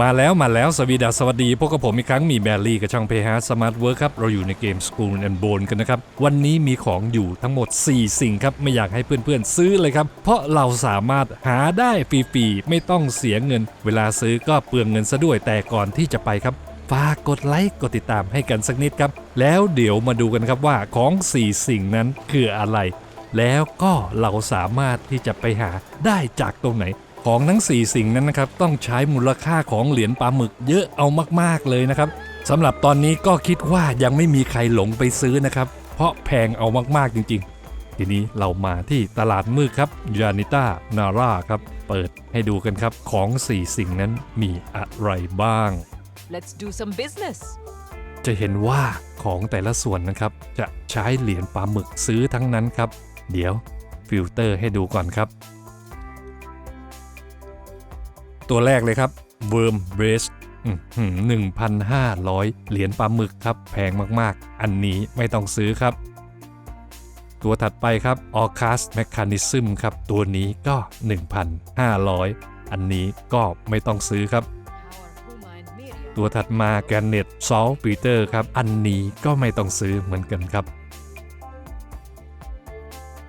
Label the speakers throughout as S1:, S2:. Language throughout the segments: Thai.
S1: มาแล้วมาแล้วสวีดัสสวัสดี พวกกับผมอีกครั้งมีแบลลี่กับช่องเพฮาสมาร์ทเวิร์ครับ เราอยู่ในเกม School and Bone กันนะครับ วันนี้มีของอยู่ทั้งหมด 4 สิ่งครับ ไม่อยากให้เพื่อนๆ ซื้อเลยครับ เพราะเราสามารถหาได้ฟรีๆ ไม่ต้องเสียเงิน เวลาซื้อก็เปลืองเงินซะด้วยแต่ก่อนที่จะไปครับฝากกดไลค์กดติดตามให้กันสักนิดครับ แล้วเดี๋ยวมาดูกันครับว่าของ 4 สิ่งนั้นคืออะไร แล้วก็เราสามารถที่จะไปหาได้จากตรงไหน ของทั้ง 4 สิ่งนั้นนะครับต้องใช้มูลค่าของเหรียญปลาหมึกเยอะเอามากๆเลยนะครับสำหรับตอนนี้ก็คิดว่ายังไม่มีใครหลงไปซื้อนะครับ เพราะแพงเอามากๆจริง ๆ ทีนี้เรามาที่ตลาดมืดครับยานิต้านาร่าครับ เปิดให้ดูกันครับของ 4 สิ่งนั้นมีอะไรบ้าง
S2: Let's do some business.
S1: จะเห็นว่าของแต่ละส่วนนะครับ จะใช้เหรียญปลาหมึกซื้อทั้งนั้นครับ เดี๋ยวฟิลเตอร์ให้ดูก่อนครับ ตัวแรกเลยครับ Worm Brace หนึ่งพันห้าร้อยเหรียญปลาหมึกครับ แพงมากๆ อันนี้ไม่ต้องซื้อครับ ตัวถัดไปครับ Orcas Mechanism ครับ ตัวนี้ก็ 1,500 อันนี้ก็ไม่ต้องซื้อครับ ตัวถัดมาแกนเน็ตซอลปีเตอร์ครับ อันนี้ก็ไม่ต้องซื้อเหมือนกันครับ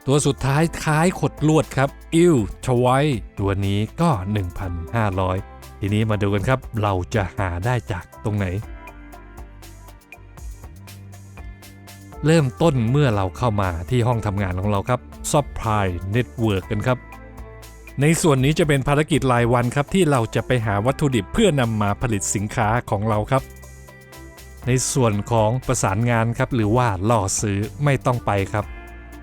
S1: ตัวสุดท้ายคล้ายขดลวดครับ อิวชไวตัวนี้ก็ 1,500 ทีนี้มาดูกันครับ เราจะหาได้จากตรงไหน เริ่มต้นเมื่อเราเข้ามาที่ห้องทำงานของเราครับ Supply Network กันครับ ในส่วนนี้จะเป็นภารกิจรายวันครับ ที่เราจะไปหาวัตถุดิบเพื่อนำมาผลิตสินค้าของเราครับในส่วนของประสานงานครับ หรือว่าล่อซื้อไม่ต้องไปครับ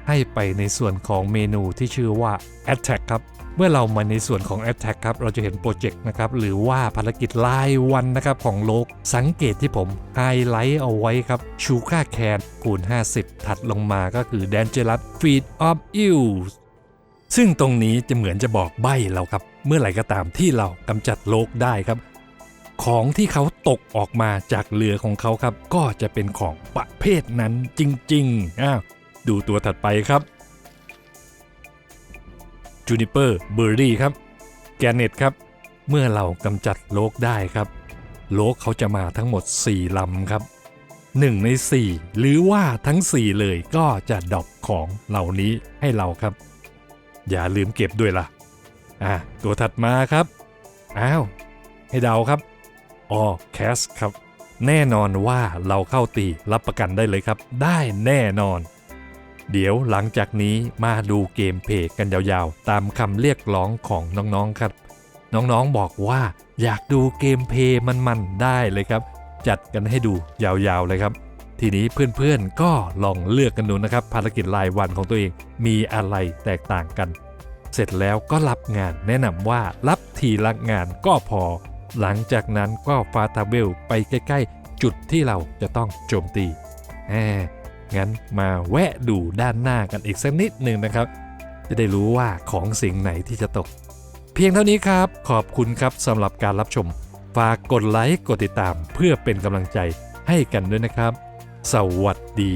S1: ให้ไปในส่วนของเมนูที่ชื่อว่า Attack ครับ เมื่อเรามาในส่วนของ Attack ครับ เราจะเห็นโปรเจกต์นะครับ หรือว่าภารกิจรายวันนะครับของโลก สังเกตที่ผมไฮไลท์เอาไว้ครับชูค่าแคนคูณ 50 ถัดลงมาก็คือ Dangerous Feed of Ills ซึ่งตรงนี้จะเหมือนจะบอกใบ้เราครับ เมื่อไหร่ก็ตามที่เรากำจัดโลกได้ครับ ของที่เขาตกออกมาจากเรือของเขาครับ ก็จะเป็นของประเภทนั้นจริงๆอ้าว ดูตัวถัดไปครับจูนิเปอร์เบอร์รี่ครับ แกเน็ตครับ เมื่อเรากำจัดโลกได้ครับ โลกเขาจะมาทั้งหมด 4 ลำครับ 1 ใน 4 หรือว่าทั้ง 4 เลยก็จะดอปของเหล่านี้ให้เราครับ อย่าลืมเก็บด้วยล่ะ อะ ตัวถัดมาครับ อ้าว ให้เดาครับออแคสครับ แน่นอนว่าเราเข้าตีรับประกันได้เลยครับ ได้แน่นอน เดี๋ยวหลังจากนี้มาดูเกมเพลย์กันยาวๆ ตามคำเรียกร้องของน้องๆครับ น้องๆบอกว่าอยากดูเกมเพย์มันๆได้เลยครับ จัดกันให้ดูยาวๆเลยครับ ทีนี้เพื่อนๆก็ลองเลือกกันดูนะครับ ภารกิจรายวันของตัวเองมีอะไรแตกต่างกัน เสร็จแล้วก็รับงานแนะนำว่ารับทีละงานก็พอ หลังจากนั้นก็ฟาทาเบลไปใกล้ๆ จุดที่เราจะต้องโจมตีแหม งั้นมาแวะดูด้านหน้ากันอีกสักนิดหนึ่งนะครับ จะได้รู้ว่าของสิ่งไหนที่จะตก เพียงเท่านี้ครับ ขอบคุณครับสำหรับการรับชม ฝากกดไลค์กดติดตามเพื่อเป็นกำลังใจให้กันด้วยนะครับ สวัสดี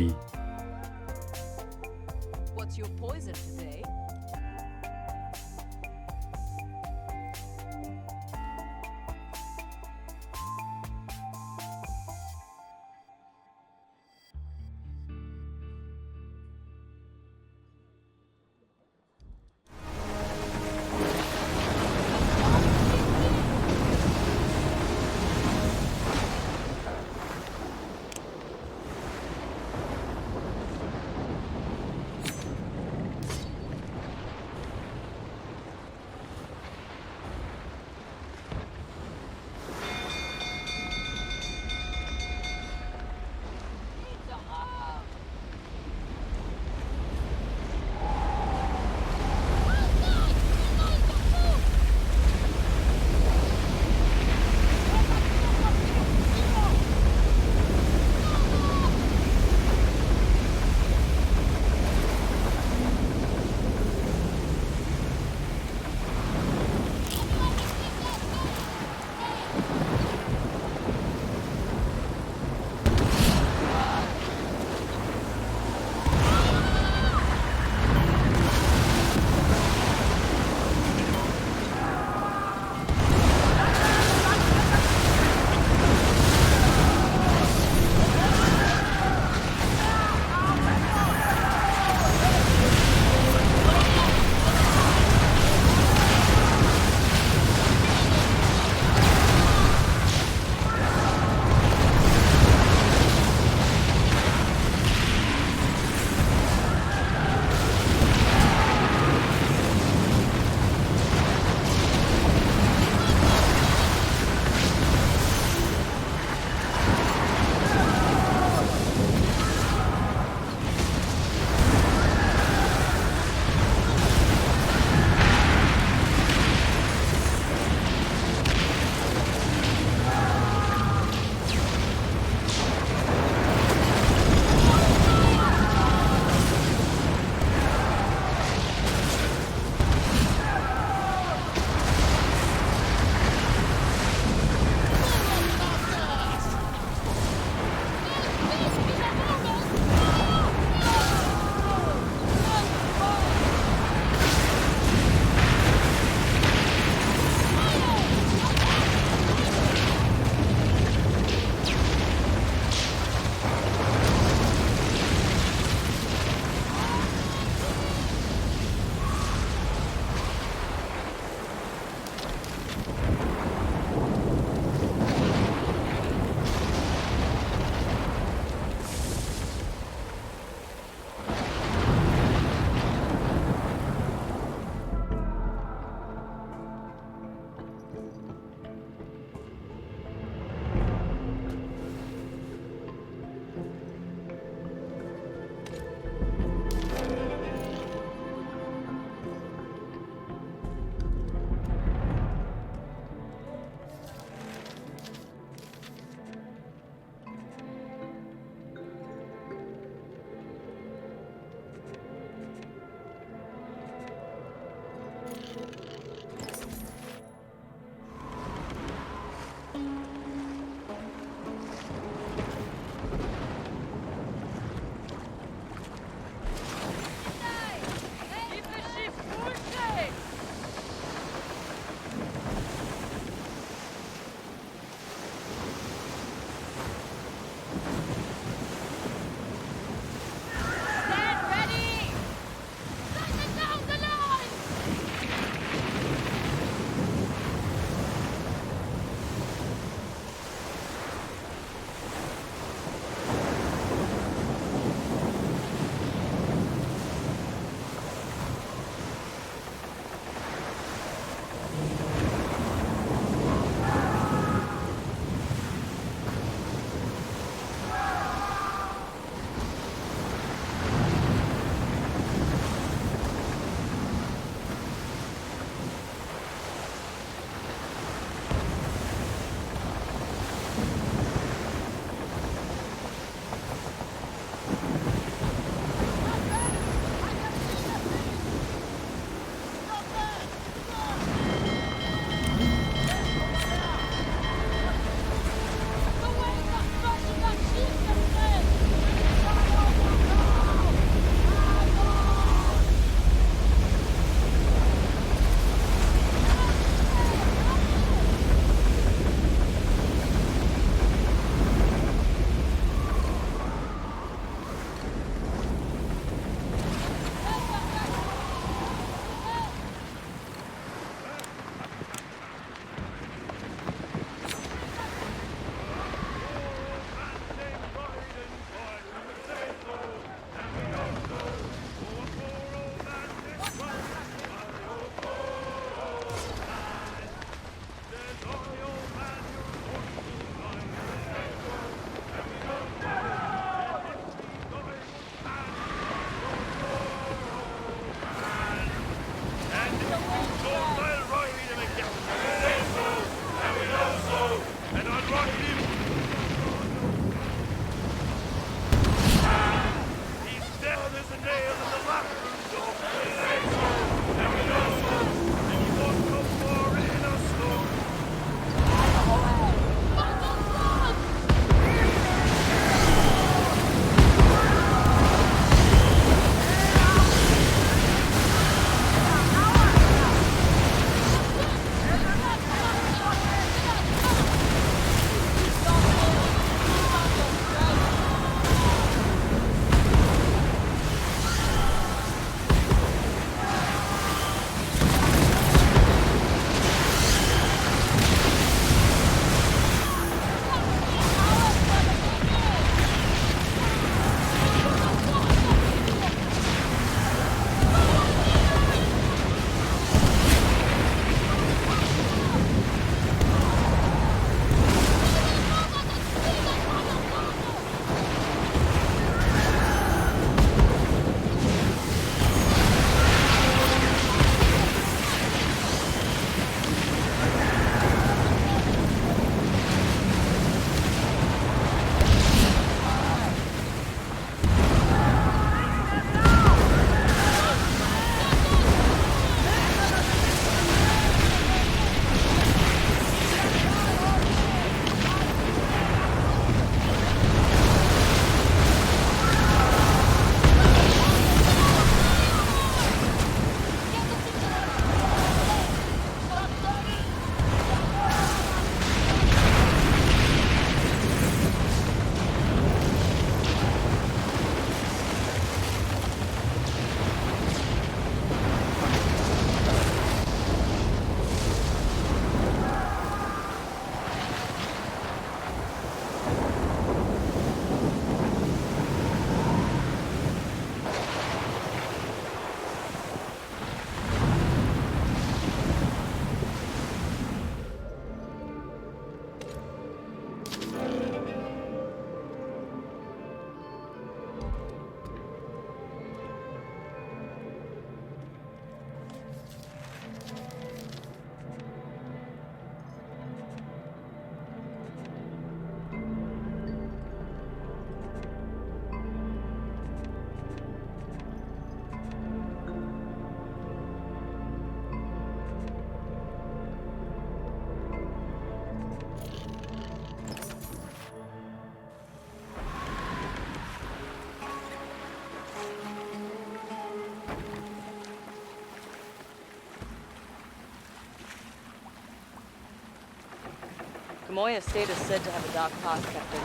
S3: Kamoya State is said to have a dark past, Captain.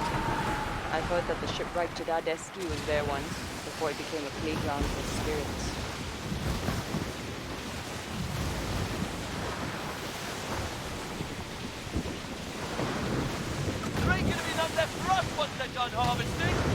S3: I've heard that the shipwright Jadadeski was there once, before it became a playground for spirits.
S4: There ain't gonna be none left for us once they're done harvesting.